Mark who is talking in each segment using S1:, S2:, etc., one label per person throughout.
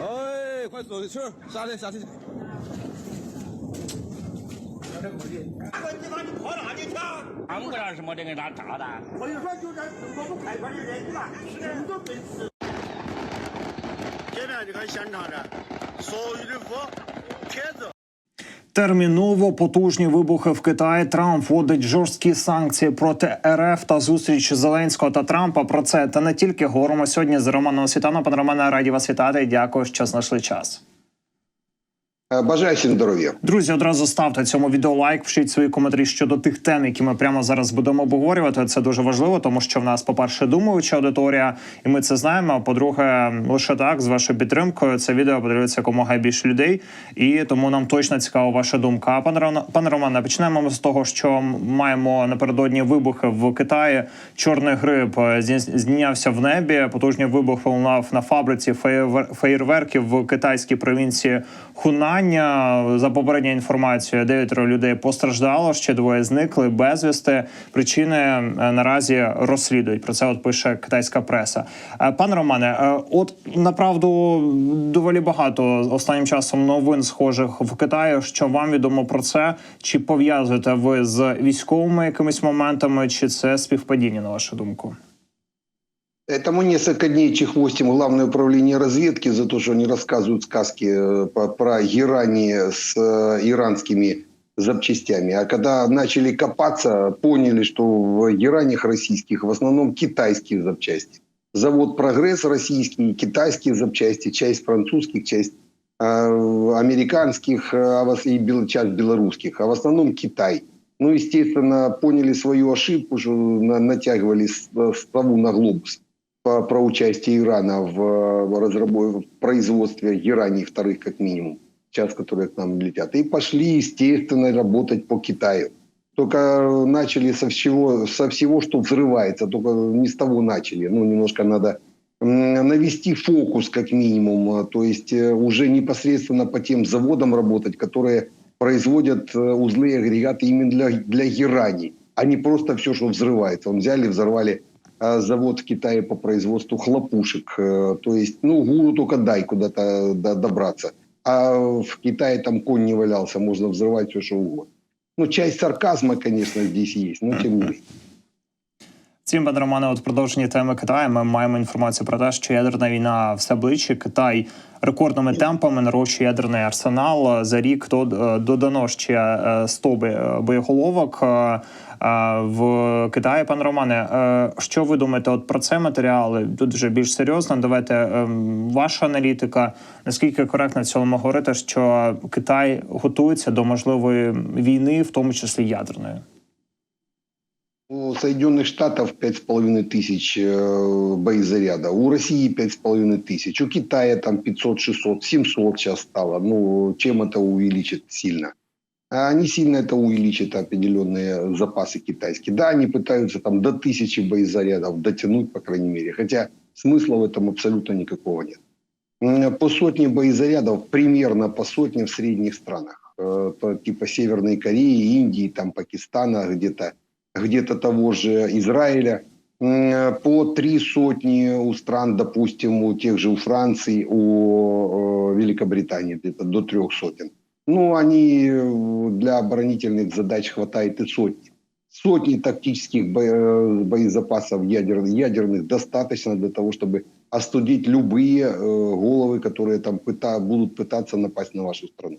S1: 哎，快走，去下去下去。
S2: 你跑哪里去？
S3: 什么炸的。
S2: 我说就我们开船的人，你，
S4: 现在你看现场，所有的货、帖子。
S5: Терміново потужні вибухи в Китаї. Трамп вводить жорсткі санкції проти РФ та зустріч Зеленського та Трампа. Про це та не тільки говоримо сьогодні з Романом Світаном. Пане Романе, раді вас вітати. Дякую, що знайшли час.
S6: Е, Бажаю всім здоров'я.
S5: Друзі, одразу ставте цьому відео лайк, пишіть свої коментарі щодо тих тем, які ми прямо зараз будемо обговорювати. Це дуже важливо, тому що в нас, по-перше, думаюча аудиторія, і ми це знаємо. А по-друге, лише так з вашою підтримкою це відео подивиться якомога більше людей, і тому нам точно цікава ваша думка. Пане Романе, почнемо ми з того, що маємо напередодні вибухи в Китаї. Чорний гриб е, знявся в небі. Потужні вибухи лунав на фабриці феєрверків в китайській провінції Хунання. За попередньою інформацією, дев'ятеро людей постраждало, ще двоє зникли безвісти. Причини е, наразі розслідують. Про це от пише китайська преса. Е, Пане Романе, е, от направду доволі багато останнім часом новин схожих в Китаї. Що вам відомо про це? Чи пов'язуєте ви з військовими якимись моментами, чи це співпадіння, на вашу думку?
S6: Этому несколько дней чехвостим Главное управление разведки за то, что они рассказывают сказки э, про Иране с э, иранскими запчастями. А когда начали копаться, поняли, что в Иранах российских в основном китайские запчасти. Завод «Прогресс» российский, китайские запчасти, часть французских, часть э, американских а и часть белорусских, а в основном Китай. Ну, естественно, поняли свою ошибку, что на- натягивали сову на глобус про участие Ирана в, э, в разрабо- в производстве гераний вторых как минимум, сейчас которые к нам летят. И пошли, естественно, работать по Китаю. Только начали со всего, со всего, что взрывается, только не с того начали. Ну, немножко надо навести фокус как минимум, а, то есть э, уже непосредственно по тем заводам работать, которые производят э, узлы и агрегаты именно для, для герани, а не просто все, что взрывается. Он взяли, взорвали э, завод в Китае по производству хлопушек. Э, То есть, ну, гуру только дай куда-то добраться. А в Китае там конь не валялся, можно взрывать все, что угодно. Ну, часть сарказма, конечно, здесь есть, но тем не менее.
S5: Цим пане Романе, от продовження теми Китаю ми маємо інформацію про те, що ядерна війна все ближче. Китай рекордними темпами нарощує ядерний арсенал. За рік до- е, додано ще е, 100 боєголовок. е, е, В Китаї, пане Романе, що ви думаєте от про це матеріали? Тут вже більш серйозно. Давайте ем, ваша аналітика. Наскільки коректно в цілому говорити, що Китай готується до можливої війни, в тому числі ядерної?
S6: У Соединенных Штатов 5,5 тысяч э, боезаряда, у России 5,5 тысяч, у Китая там 500, 600, 700 сейчас стало. Ну, чем это увеличит сильно? Они сильно это увеличат, определенные запасы китайские. Да, они пытаются там до тысячи боезарядов дотянуть, по крайней мере, хотя смысла в этом абсолютно никакого нет. По сотне боезарядов, примерно по сотне в средних странах, Э, типа Северной Кореи, Индии, там Пакистана, где-то где-то того же Израиля, по три сотни у стран, допустим, у тех же у Франции, у э, Великобритании где-то до трех сотен. Ну, они э, для оборонительных задач хватает и сотни. Сотни тактических бо- боезапасов ядер- ядерных достаточно для того, чтобы остудить любые э, головы, которые там пыта- будут пытаться напасть на вашу страну.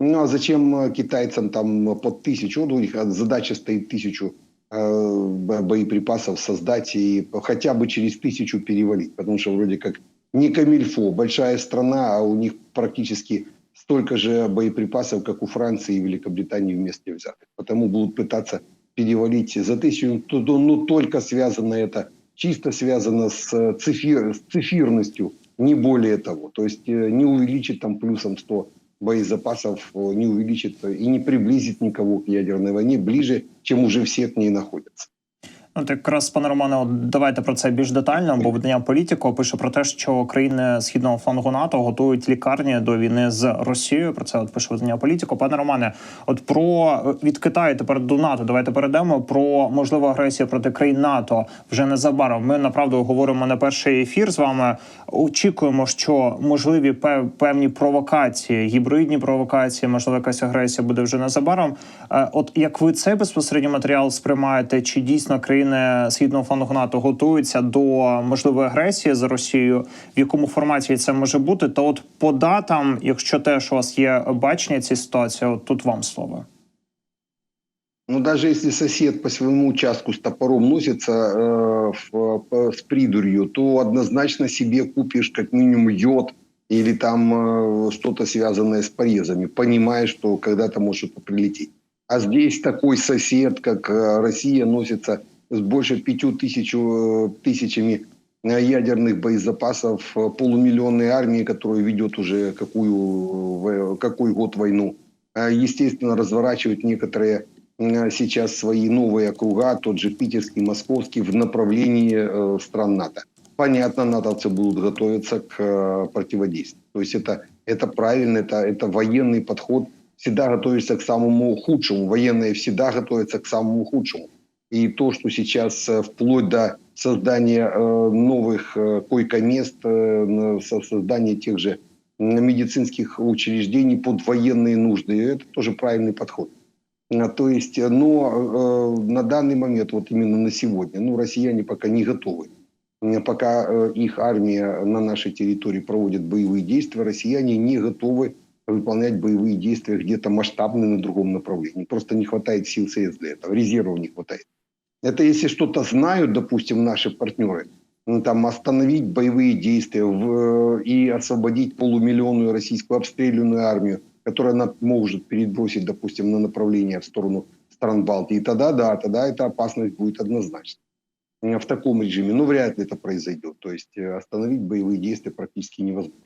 S6: Ну а зачем э, китайцам там под тысячу? Вот у них задача стоит тысячу э, боеприпасов создать и хотя бы через тысячу перевалить, потому что вроде как не камильфо, большая страна, а у них практически столько же боеприпасов, как у Франции и Великобритании вместе взятых. Потому будут пытаться перевалить за тысячу. То- то- Ну, только связано это, чисто связано с, э, цифир, с цифирностью, не более того. То есть э, не увеличит там плюсом 100 боезапасов, э, не увеличит и не приблизит никого к ядерной войне ближе, чем уже все к ней находятся.
S5: От якраз пане Романе, давайте про це більш детально. Бо видання політико пише про те, що країни східного флангу НАТО готують лікарні до війни з Росією. Про це от пише видання політико. Пане Романе, от про е, від Китаю тепер до НАТО. Давайте перейдемо про можливу агресію проти країн НАТО вже незабаром. Ми направду говоримо на перший ефір з вами. Очікуємо, що можливі пев- певні провокації, гібридні провокації, можливо, якась агресія буде вже незабаром. Е, От як ви цей безпосередньо матеріал сприймаєте, чи дійсно країни східного флангу НАТО готуються до можливої агресії за Росією? В якому форматі це може бути? Та от по датам, якщо теж у вас є бачення цієї ситуації, от тут вам слово.
S6: Ну, даже если сосед по своему участку с топором носится э, в- по- с придурью, то однозначно себе купишь как минимум йод или там э, что-то связанное с порезами, понимая, что когда-то может что-то прилететь. А здесь такой сосед, как э, Россия, носится с больше пятью тысяч, э, тысячами э, ядерных боезапасов э, полумиллионной армии, которая ведет уже какую, какой год войну. Э, Естественно, разворачивать некоторые сейчас свои новые округа, тот же питерский, московский, в направлении стран НАТО. Понятно, натовцы будут готовиться к противодействию. То есть это, это правильно, это, это военный подход. Всегда готовишься к самому худшему. Военные всегда готовятся к самому худшему. И то, что сейчас э, вплоть до создания э, новых э, койко-мест, создания тех же медицинских учреждений под военные нужды, это тоже правильный подход. А, То есть, но на данный момент, вот именно на сегодня, ну, россияне пока не готовы. Пока их армия на нашей территории проводит боевые действия, россияне не готовы выполнять боевые действия где-то масштабные на другом направлении. Просто не хватает сил средств для этого, резервов не хватает. Это если что-то знают, допустим, наши партнеры, ну, там остановить боевые действия в- и освободить полумиллионную российскую обстрелянную армию, которая она может перебросить, допустим, на направление в сторону стран Балтии, тогда да, тогда эта опасность будет однозначно. Э, В таком режиме, ну, вряд ли это произойдет. То есть э, остановить боевые действия практически невозможно.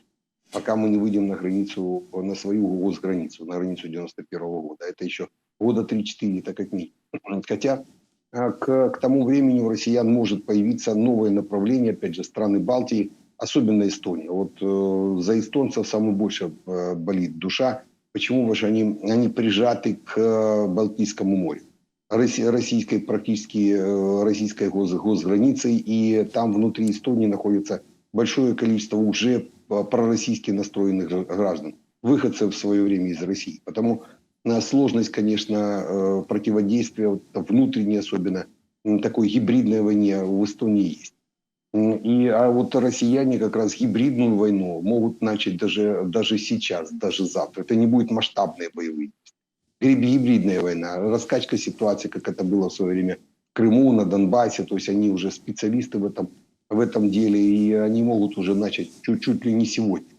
S6: Пока мы не выйдем на границу, на свою госграницу, на границу 91 года. Это еще года 3-4, так как минимум. Хотя к, к тому времени у россиян может появиться новое направление, опять же, страны Балтии, особенно Эстония. Вот э, за эстонцев самое больше э, болит душа. Почему? Потому что они, они прижаты к э, Балтийскому морю. Росси- российской практически э, российской гос, госграницей, и там внутри Эстонии находится большое количество уже э, пророссийски настроенных гра- граждан, выходцев в свое время из России. Потому сложность, конечно, э, противодействия, внутренней особенно, такой гибридной войне в Эстонии есть. И, а вот россияне как раз гибридную войну могут начать даже, даже сейчас, даже завтра. Это не будет масштабные боевые Гриб- гибридная война, раскачка ситуации, как это было в свое время в Крыму, на Донбассе. То есть они уже специалисты в этом, в этом деле, и они могут уже начать чуть-чуть ли не сегодня.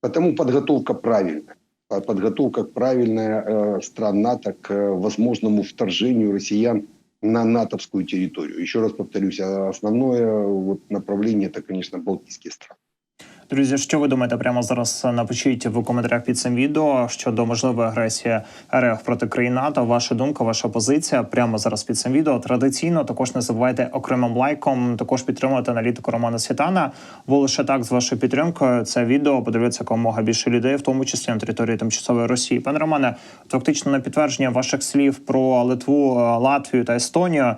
S6: Потому подготовка правильная. А Подготовка правильная э, стран НАТО к э, возможному вторжению россиян на натовскую территорию. Еще раз повторюсь, а основное э, вот, направление это, конечно, Балтийские страны.
S5: Друзі, що ви думаєте прямо зараз? Напишіть в коментарях під цим відео щодо можливої агресії РФ проти країн НАТО. Ваша думка, ваша позиція прямо зараз під цим відео. Традиційно також не забувайте окремим лайком. Також підтримувати аналітику Романа Світана. Бо лише так з вашою підтримкою це відео подивиться якомога більше людей, в тому числі на території тимчасової Росії. Пане Романе, фактично на підтвердження ваших слів про Литву, е, Латвію та Естонію.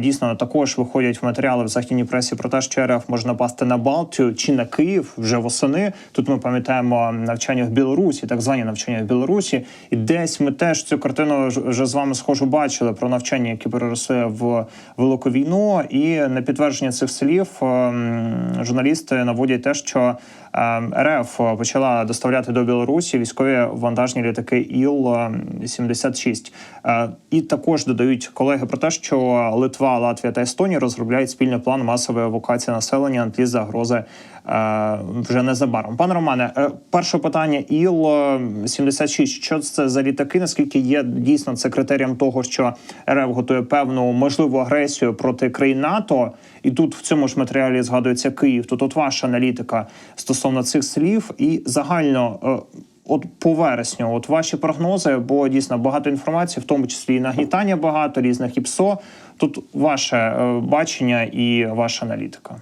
S5: Дійсно, також виходять матеріали в західній пресі про те, що РФ може напасти на Балтію чи на Київ вже восени. Тут ми пам'ятаємо навчання в Білорусі, так звані навчання в Білорусі. І десь ми теж цю картину вже з вами схожу бачили про навчання, які переросли в велику війну. І на підтвердження цих слів ем, журналісти наводять те, що РФ почала доставляти до Білорусі військові вантажні літаки Іл 76 Е, І також додають колеги про те, що Литва, Латвія та Естонія розробляють спільний план масової евакуації населення на тлі загрози е, вже незабаром. Пане Романе, е, перше питання Іл 76 Що це за літаки? Наскільки є дійсно це критерієм того, що РФ готує певну можливу агресію проти країн НАТО? І тут в цьому ж матеріалі згадується Київ. Тут ваша аналітика стосовно цих слів і загально. е, от по вересню, от ваші прогнози, бо дійсно багато інформації, в тому числі і нагнітання багато різних і ПСО. Тут ваше е, бачення і ваша аналітика.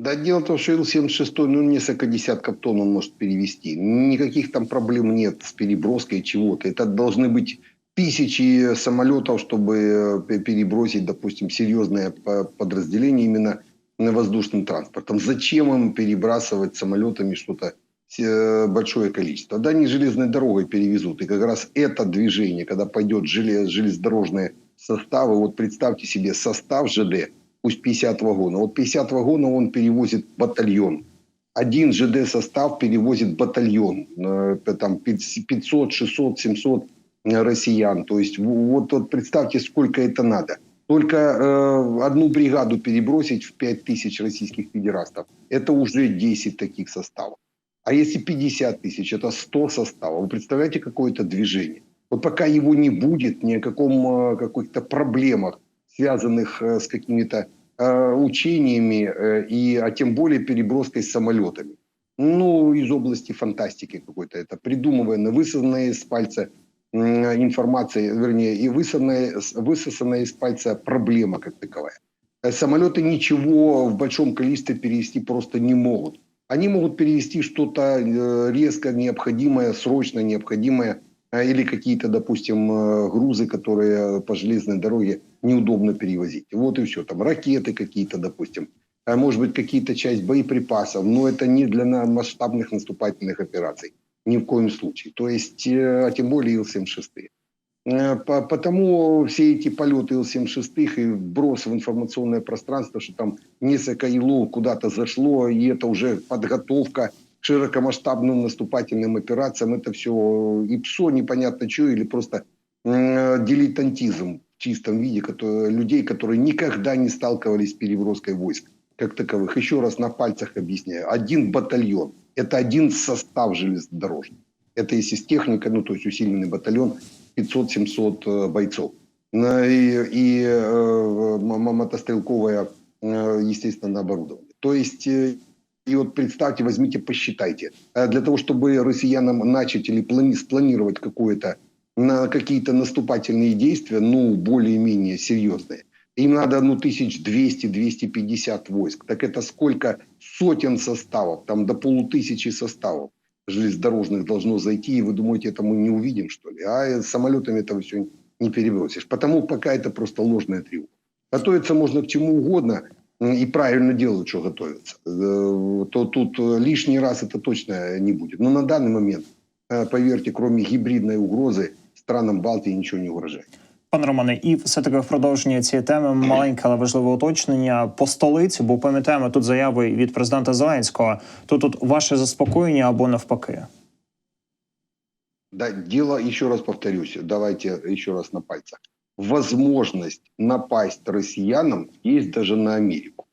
S6: Да, дело в том, что Ил-76, ну, несколько десятков тонн он может перевести. Никаких там проблем нет с переброской чего-то. Это должны быть тысячи самолетов, чтобы э, пе- перебросить, допустим, серьезное по- подразделение именно на воздушным транспортом. Зачем им перебрасывать самолетами что-то э, большое количество? Да они железной дорогой перевезут. И как раз это движение, когда пойдет желез, железнодорожные составы, вот представьте себе состав ЖД, пусть 50 вагонов. Вот 50 вагонов он перевозит батальон. Один ЖД состав перевозит батальон. Э, Там 500, 600, 700 э, россиян. То есть вот, вот представьте, сколько это надо. Только э, одну бригаду перебросить в 5000 российских федерастов, это уже 10 таких составов. А если 50 тысяч, это 100 составов. Вы представляете, какое это движение? Вот пока его не будет, ни о каком, э, каких-то проблемах, связанных э, с какими-то э, учениями, э, и, а тем более переброской самолетами. Ну, из области фантастики какой-то. Это придумывая, высосанная из пальца информация, вернее, и высосанная, с- высосанная из пальца проблема как таковая. Самолеты ничего в большом количестве перевести просто не могут. Они могут перевести что-то резко необходимое, срочно необходимое, или какие-то, допустим, э, грузы, которые по железной дороге неудобно перевозить. Вот и все. Там ракеты какие-то, допустим, а может быть, какие-то часть боеприпасов, но это не для масштабных наступательных операций. Ни в коем случае. То есть, э, а тем более Ил-76. Э, по- Потому все эти полеты Ил-76 и вброс в информационное пространство, что там несколько Илов куда-то зашло, и это уже подготовка широкомасштабным наступательным операциям, это все и ПСО непонятно что, или просто дилетантизм в чистом виде который- людей, которые никогда не сталкивались с переброской войск как таковых. Еще раз на пальцах объясняю. Один батальон – это один состав железнодорожный. Это если с техникой, ну то есть усиленный батальон, 500-700 э, бойцов. На- И, и э, мотострелковое, э, естественно, оборудование. То есть и вот представьте, возьмите, посчитайте. Э, Для того, чтобы россиянам начать или плани- спланировать какое-то на какие-то наступательные действия, ну, более-менее серьезные, им надо, ну, 1200-250 войск. Так это сколько сотен составов, там до полутысячи составов железнодорожных должно зайти, и вы думаете, это мы не увидим, что ли? А самолетами этого все не перебросишь. Потому пока это просто ложная тревога. Готовиться можно к чему угодно, и правильно делают, что готовятся. Э, То тут э, лишний раз это точно не будет. Но на данный момент, э, поверьте, кроме гибридной угрозы, странам Балтии ничего не угрожает.
S5: Пане Романе, і все таки в продовження цієї теми маленьке, але важливе уточнення по столиці, бо пам'ятаємо тут заяви від президента Зеленського. То тут ваше заспокоєння або навпаки.
S6: Да, дело, еще раз повторюсь, давайте еще раз на пальцах. Возможность напасть россиянам есть даже на Америку.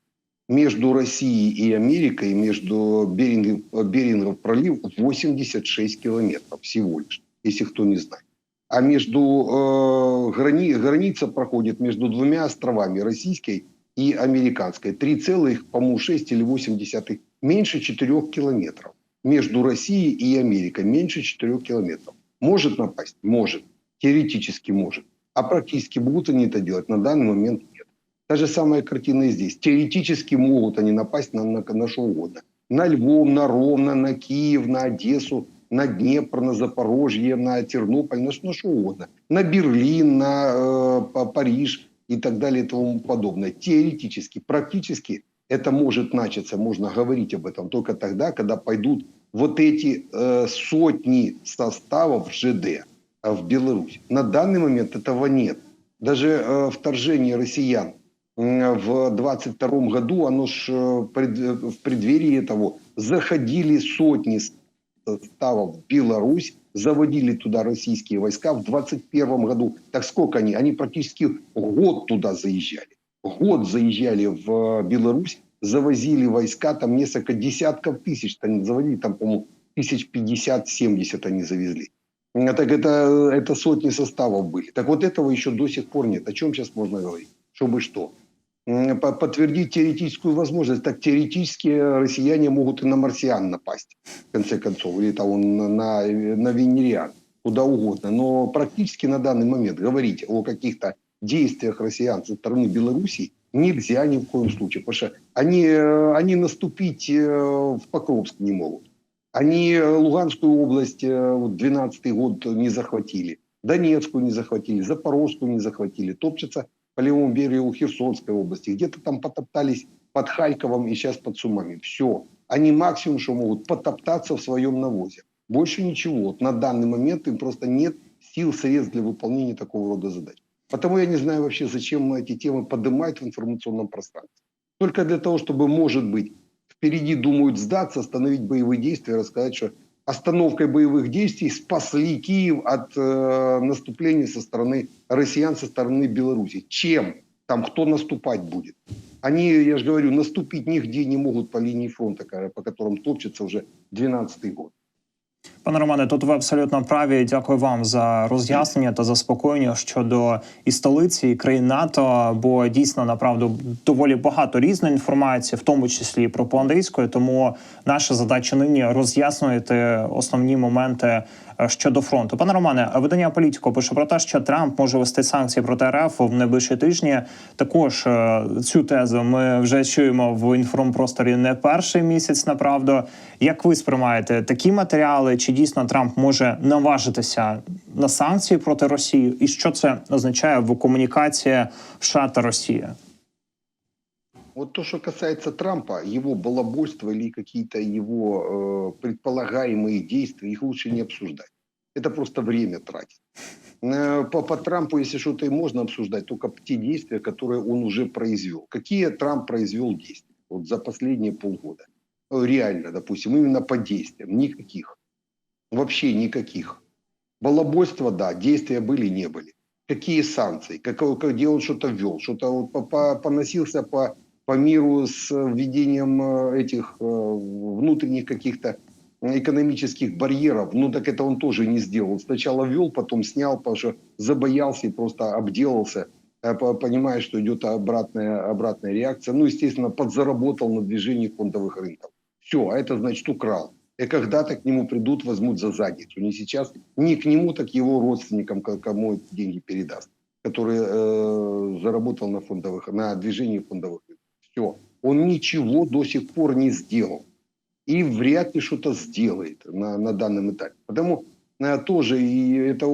S6: Между Россией и Америкой, между Берингов, Берингов пролив 86 километров всего лишь, если кто не знает. А между э, грани, граница проходит между двумя островами, российской и американской. 3, по-моему, 6 или 8 десятых, меньше 4 километров между Россией и Америкой меньше 4 километров. Может напасть? Может. Теоретически может. А практически будут они это делать? На данный момент нет. Та же самая картина и здесь. Теоретически могут они напасть на, на, на что угодно. На Львов, на Ровно, на Киев, на Одессу, на Днепр, на Запорожье, на Тернополь, на, на что угодно. На Берлин, на э, Па- Париж и так далее и тому подобное. Теоретически, практически это может начаться, можно говорить об этом только тогда, когда пойдут вот эти э, сотни составов ЖД в Беларусь. На данный момент этого нет. Даже э, вторжение россиян в 22 году, оно ж э, э, в преддверии того заходили сотни составов в Беларусь, заводили туда российские войска в 21 году. Так сколько они? Они практически год туда заезжали. Год заезжали в Беларусь, завозили войска, там несколько десятков тысяч, там заводили, там, по-моему, тысяч 50-70 они завезли. М, Так это, это сотни составов были. Так вот этого еще до сих пор нет. О чем сейчас можно говорить? Чтобы что? подтвердить теоретическую возможность. Так теоретически россияне могут и на марсиан напасть, в конце концов, или там на, на, венериан, куда угодно. Но практически на данный момент говорить о каких-то действиях россиян со стороны Белоруссии нельзя ни в коем случае, потому что они, э, они наступить э, в Покровск не могут. Они э, Луганскую область э, вот 12 год не захватили, Донецкую не захватили, Запорожскую не захватили, топчутся по левому берегу Херсонской области, где-то там потоптались под Харьковом и сейчас под Сумами. Все. Они максимум, что могут, потоптаться в своем навозе. Больше ничего. Вот на данный момент им просто нет сил, средств для выполнения такого рода задач. Потому я не знаю вообще, зачем эти темы поднимать в информационном пространстве. Только для того, чтобы, может быть, впереди думают сдаться, остановить боевые действия, рассказать, что остановкой боевых действий спасли Киев от э, наступления со стороны россиян, со стороны Беларуси. Чем? Там кто наступать будет? Они, я же говорю, наступить нигде не могут по линии фронта, по которым топчется уже 12 год.
S5: Пане Романе, тут ви абсолютно праві. Дякую вам за роз'яснення та заспокоєння щодо і столиці, і країн НАТО. Бо дійсно направду доволі багато різної інформації, в тому числі і пропагандистської. Тому наша задача нині роз'яснювати основні моменти е, щодо фронту. Пане Романе, видання політико пише про те, що Трамп може вести санкції проти РФ в найближчі тижні. Також е, цю тезу ми вже чуємо в інформпросторі не перший місяць. Направду, як ви сприймаєте такі матеріали? Чи дійсно Трамп може наважитися на санкції проти Росії? І що це означає в комунікації США та Росії?
S6: Вот то, что касается Трампа, его балабольства или какие-то его э, предполагаемые действия, их лучше не обсуждать. Это просто время тратить. Э, По, по Трампу, если что-то и можно обсуждать, только те действия, которые он уже произвел. Какие Трамп произвел действия вот за последние полгода? Э, Реально, допустим, именно по действиям. Никаких. Вообще никаких. Балабольства, да, действия были, не были. Какие санкции? Какого, где он что-то ввел? Что-то вот по- по- поносился по, по миру с введением э, этих э, внутренних каких-то экономических барьеров. Ну, так это он тоже не сделал. Сначала ввел, потом снял, потому что забоялся и просто обделался, э, по- понимая, что идет обратная, обратная реакция. Ну, естественно, подзаработал на движении фондовых рынков. Все, а это значит украл. И когда-то к нему придут, возьмут за задницу. Не сейчас, не к нему, так его родственникам, ко- кому эти деньги передаст, который э, заработал на фондовых, на движении фондовых. Все. Он ничего до сих пор не сделал. И вряд ли что-то сделает на, на данном этапе. Потому э, тоже и это э,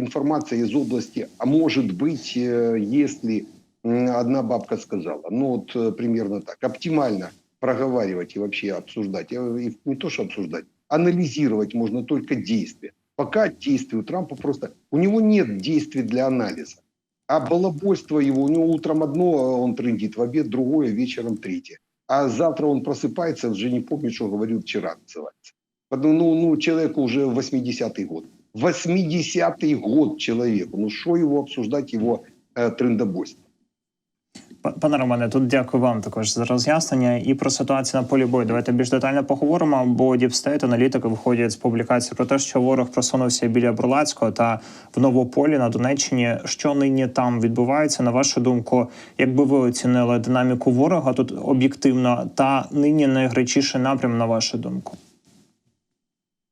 S6: информация из области, а может быть, э, если одна бабка сказала, ну вот примерно так, оптимально проговаривать и вообще обсуждать, и не то что обсуждать, анализировать можно только действия. Пока действия у Трампа просто, у него нет действий для анализа. А балабольство его, у него утром одно э, он трендит, в обед другое, вечером третье. А завтра он просыпается, уже не помнит, что говорил вчера, называется. Ну, ну, человеку уже 80-й год. 80-й год человеку. Ну, что его обсуждать, его э, трендобойство?
S5: Пане Романе, тут дякую вам також за роз'яснення і про ситуацію на полі бою. Давайте більш детально поговоримо. Бо Діпстейт аналітики виходять з публікації про те, що ворог просунувся біля Бурлацького та в Новополі на Донеччині. Що нині там відбувається? На вашу думку, якби ви оцінили динаміку ворога тут об'єктивно, та нині найгарячіший напрям на вашу думку?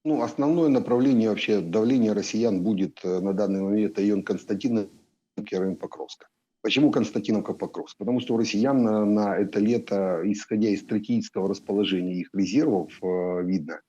S6: Ну, основное направление вообще давления россиян будет э, на данный момент район Константиновки и район Покровска. Почему Константиновка-Покровск? Потому что у россиян на, на это лето, исходя из стратегического расположения их резервов, э, видно,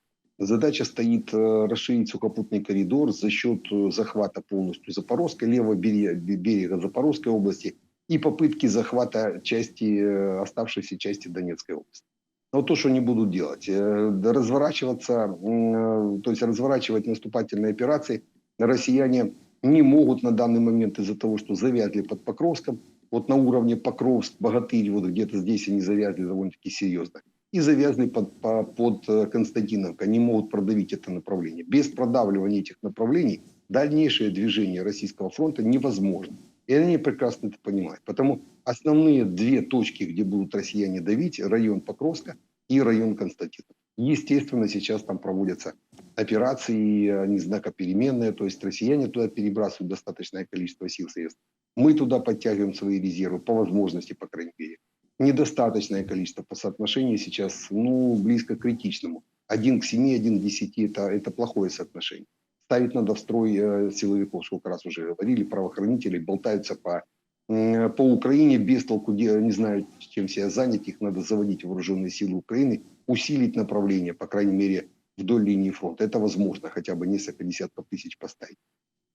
S6: задача стоит э, расширить сухопутный коридор за счет э, захвата полностью Запорожской, левого берега, берега Запорожской области и попытки захвата части, э, оставшейся части Донецкой области. Но то, что они будут делать, разворачиваться, то есть разворачивать наступательные операции россияне не могут на данный момент из-за того, что завязли под Покровском. Вот на уровне Покровск, Богатырь, вот где-то здесь они завязли довольно-таки серьезно. И завязли под, по- под э, Константиновкой. Они могут продавить это направление. Без продавливания этих направлений дальнейшее движение Российского фронта невозможно. И они прекрасно это понимают. Потому основные две точки, где будут россияне давить, район Покровска и район Константиновки. Естественно, сейчас там проводятся операции, они знакопеременные, то есть россияне туда перебрасывают достаточное количество сил средств. Мы туда подтягиваем свои резервы по возможности, по крайней мере. Недостаточное количество по соотношению сейчас, ну, близко к критичному. Один к 7, один к 10 это, это плохое соотношение. Ставить надо в строй э, силовиков, сколько раз уже говорили, правоохранители болтаются по, э, по Украине без толку, не знаю, чем себя занять, их надо заводить в вооруженные силы Украины, усилить направление, по крайней мере, вдоль линии фронта. Это возможно, хотя бы несколько десятков тысяч поставить.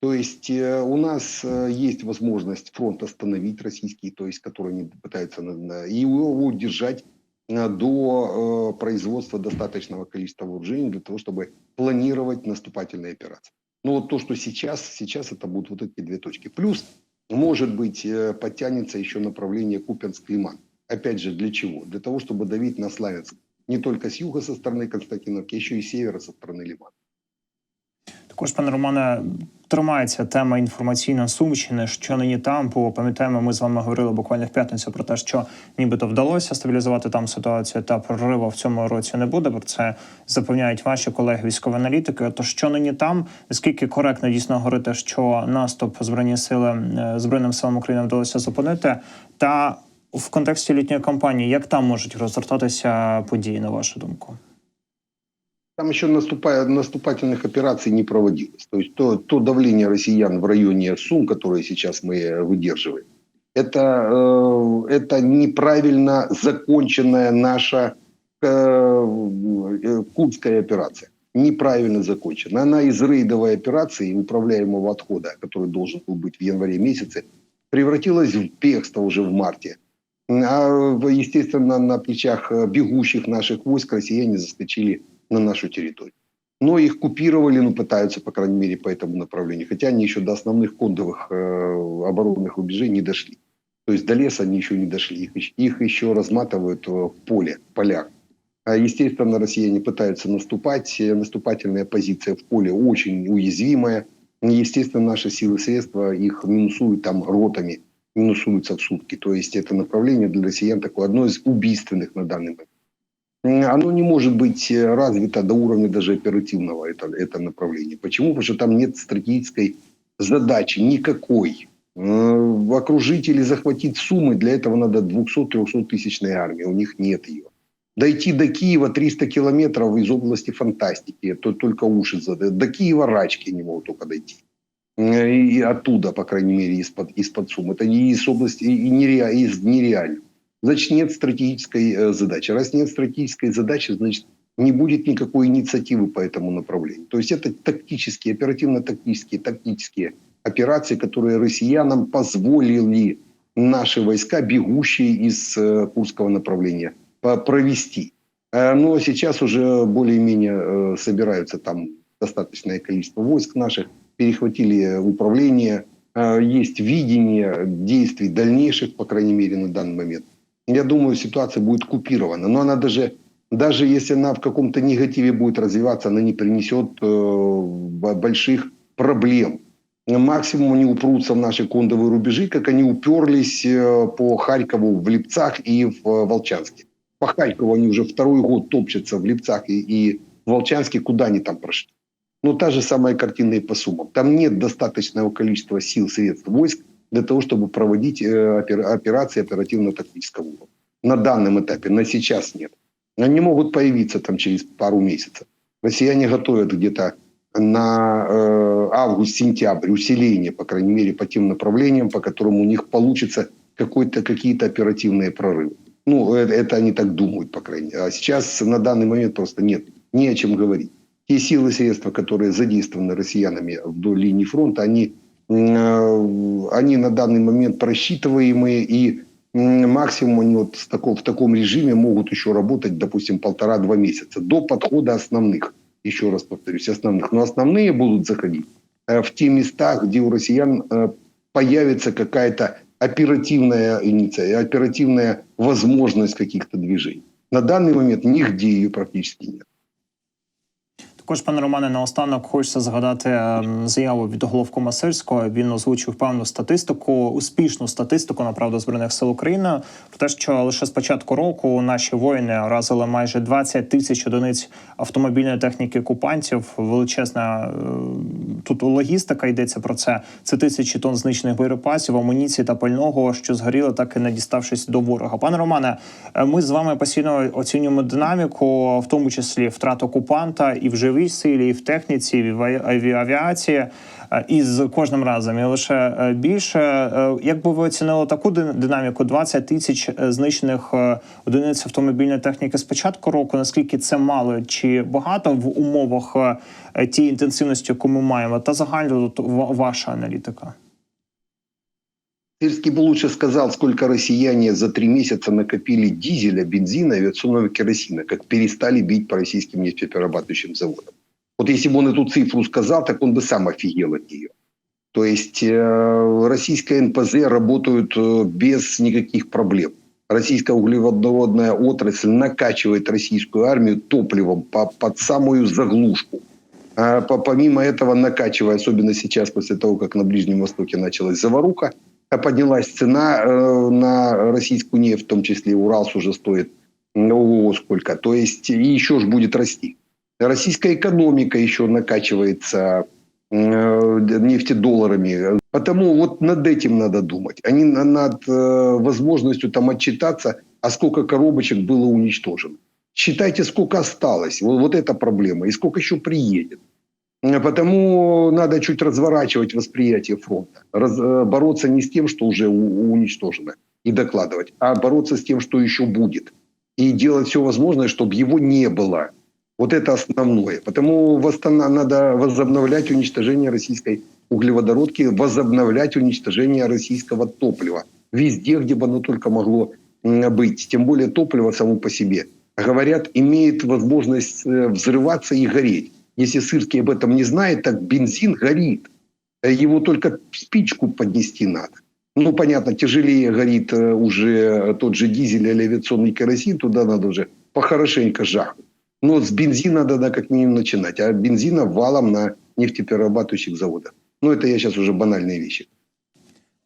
S6: То есть э, у нас э, есть возможность фронт остановить российский, то есть который они пытаются и его удержать э, до производства достаточного количества вооружений для того, чтобы планировать наступательные операции. Но вот то, что сейчас, сейчас это будут вот эти две точки. Плюс, может быть, э, подтянется еще направление Купянск-Лиман. Опять же, для чего? Для того, чтобы давить на Славянск не только с юга со стороны Константиновки, а еще и с севера со стороны Лимана.
S5: Також, пане Романе, тримається тема інформаційна Сумщини, що нині там. Бо пам'ятаємо, ми з вами говорили буквально в п'ятницю про те, що нібито вдалося стабілізувати там ситуацію, та прориву в цьому році не буде. Про це запевняють ваші колеги військові аналітики. То що нині там, наскільки коректно дійсно говорити, що наступ збройні сили е, збройним силам України вдалося зупинити, та в контексті літньої кампанії, як там можуть розгортатися події, на вашу думку?
S6: Там еще наступая, наступательных операций не проводилось. То есть то, то давление россиян в районе Сум, которое сейчас мы выдерживаем, это, э, это неправильно законченная наша э, э, Курская операция. Неправильно закончена. Она из рейдовой операции управляемого отхода, который должен был быть в январе месяце, превратилась в бегство уже в марте. А, естественно, на плечах э, бегущих наших войск россияне заскочили на нашу территорию. Но их купировали, ну, пытаются, по крайней мере, по этому направлению. Хотя они еще до основных кондовых э, оборонных рубежей не дошли. То есть до леса они еще не дошли. Их, их еще разматывают э, в поле, в полях. А, Естественно, россияне пытаются наступать. Э, Наступательная позиция в поле очень уязвимая. Естественно, наши силы средства их минусуют там ротами, минусуются в сутки. То есть это направление для россиян такое одно из убийственных на данный момент. Оно не может быть э, развито до уровня даже оперативного, это, это направление. Почему? Потому что там нет стратегической задачи никакой. Э, Окружить или захватить Сумы, для этого надо 200-300 тысячная армия, у них нет ее. Дойти до Киева 300 километров из области фантастики, то только уши задают. До Киева рачки не могут только дойти. Э, И оттуда, по крайней мере, из-под из Сум. Это не из области, и нереально. Значит, нет стратегической э, задачи. Раз нет стратегической задачи, значит, не будет никакой инициативы по этому направлению. То есть это тактические, оперативно-тактические, тактические операции, которые россиянам позволили наши войска, бегущие из э, Курского направления, провести. Э, Но сейчас уже более-менее собираются там достаточное количество войск наших, перехватили управление, есть видение действий дальнейших, по крайней мере, на данный момент. Я думаю, ситуация будет купирована. Но она даже, даже если она в каком-то негативе будет развиваться, она не принесет э, больших проблем. Максимум они упрутся в наши кондовые рубежи, как они уперлись э, по Харькову в Липцах и в э, Волчанске. По Харькову они уже второй год топчутся в Липцах и, и в Волчанске, куда они там прошли. Ну, та же самая картина и по суммам. Там нет достаточного количества сил, средств, войск для того, чтобы проводить э, опер- операции оперативно-тактического уровня. На данном этапе, на сейчас нет. Они могут появиться там через пару месяцев. Россияне готовят где-то на э, август-сентябрь усиление, по крайней мере, по тем направлениям, по которым у них получится какой-то, какие-то оперативные прорывы. Ну, это, это они так думают, по крайней мере. А сейчас на данный момент просто нет, не о чем говорить. Те силы и средства, которые задействованы россиянами вдоль линии фронта, они, они на данный момент просчитываемые и максимум они вот в таком, в таком режиме могут еще работать, допустим, полтора-два месяца до подхода основных. Еще раз повторюсь, основных. Но основные будут заходить э, в те места, где у россиян э, появится какая-то оперативная инициатива, оперативная возможность каких-то движений. На данный момент нигде ее практически нет.
S5: Також, пане Романе, наостанок хочеться згадати ем, заяву від головкома Сирського. Він озвучив певну статистику, успішну статистику направду збройних сил України про те, що лише з початку року наші воїни разили майже 20 тисяч одиниць автомобільної техніки окупантів. Величезна е, тут логістика йдеться про це. Це тисячі тонн знищених боєприпасів, амуніції та пального, що згоріли, так і не діставшись до ворога. Пане Романе, е, ми з вами постійно оцінюємо динаміку, в тому числі втрат окупанта і в живій силі, і в техніці, і в аві- авіації. е, І з кожним разом і лише е, більше. Е, Як би ви оцінили таку динаміку? 20 тисяч знищених одиниць автомобільної техніки з початку року. Наскільки це мало чи багато в умовах тієї інтенсивності, яку ми маємо, та загально тут ва- ваша аналітика?
S6: Сырский бы лучше сказал, сколько россияне за три месяца накопили дизеля, бензина и авиационного керосина, как перестали бить по российским нефтеперерабатывающим заводам. Вот если бы он эту цифру сказал, так он бы сам офигел от нее. То есть э, российская НПЗ работают э, без никаких проблем. Российская углеводородная отрасль накачивает российскую армию топливом по, под самую заглушку. А по- помимо этого, накачивая, особенно сейчас, после того, как на Ближнем Востоке началась заваруха, поднялась цена э, на российскую нефть, в том числе Уралс уже стоит ого, сколько. То есть и еще ж будет расти. Российская экономика еще накачивается э, нефтедолларами. Потому вот над этим надо думать, а не на- над э, возможностью там отчитаться, а сколько коробочек было уничтожено. Считайте, сколько осталось. Вот, вот эта проблема. И сколько еще приедет. Потому надо чуть разворачивать восприятие фронта. Раз- э, бороться не с тем, что уже уничтожено, и докладывать, а бороться с тем, что еще будет. И делать все возможное, чтобы его не было. Вот это основное. Потому восстана- надо возобновлять уничтожение российской углеводородки, возобновлять уничтожение российского топлива. Везде, где бы оно только могло быть. Тем более топливо само по себе, говорят, имеет возможность э, взрываться и гореть. Если Сырский об этом не знает, так бензин горит. Э, Его только спичку поднести надо. Ну, понятно, тяжелее горит э, уже тот же дизель или авиационный керосин, туда надо уже похорошенько жахнуть. Но с бензина надо как минимум начинать, а бензина валом на нефтеперерабатывающих заводах. Ну, это я сейчас уже банальные вещи.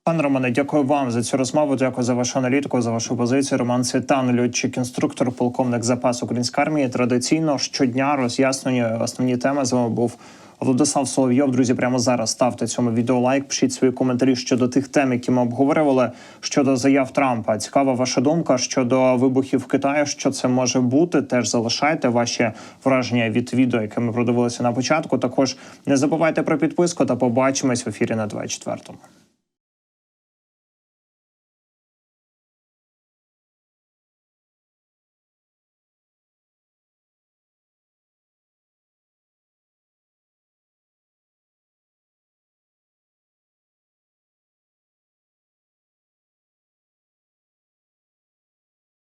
S5: Пане Романе, дякую вам за цю розмову. Дякую за вашу аналітику, за вашу позицію. Роман Цвітан, льотчик, інструктор, полковник запасу української армії. Традиційно щодня роз'яснені основні теми. З вами був Владислав Соловйов. Друзі, прямо зараз ставте цьому відео лайк. Пишіть свої коментарі щодо тих тем, які ми обговорювали. Щодо заяв Трампа. Цікава ваша думка щодо вибухів в Китаї. Що це може бути? Теж залишайте ваші враження від відео, яке ми продивилися на початку. Також не забувайте про підписку та побачимось в ефірі на 24-му.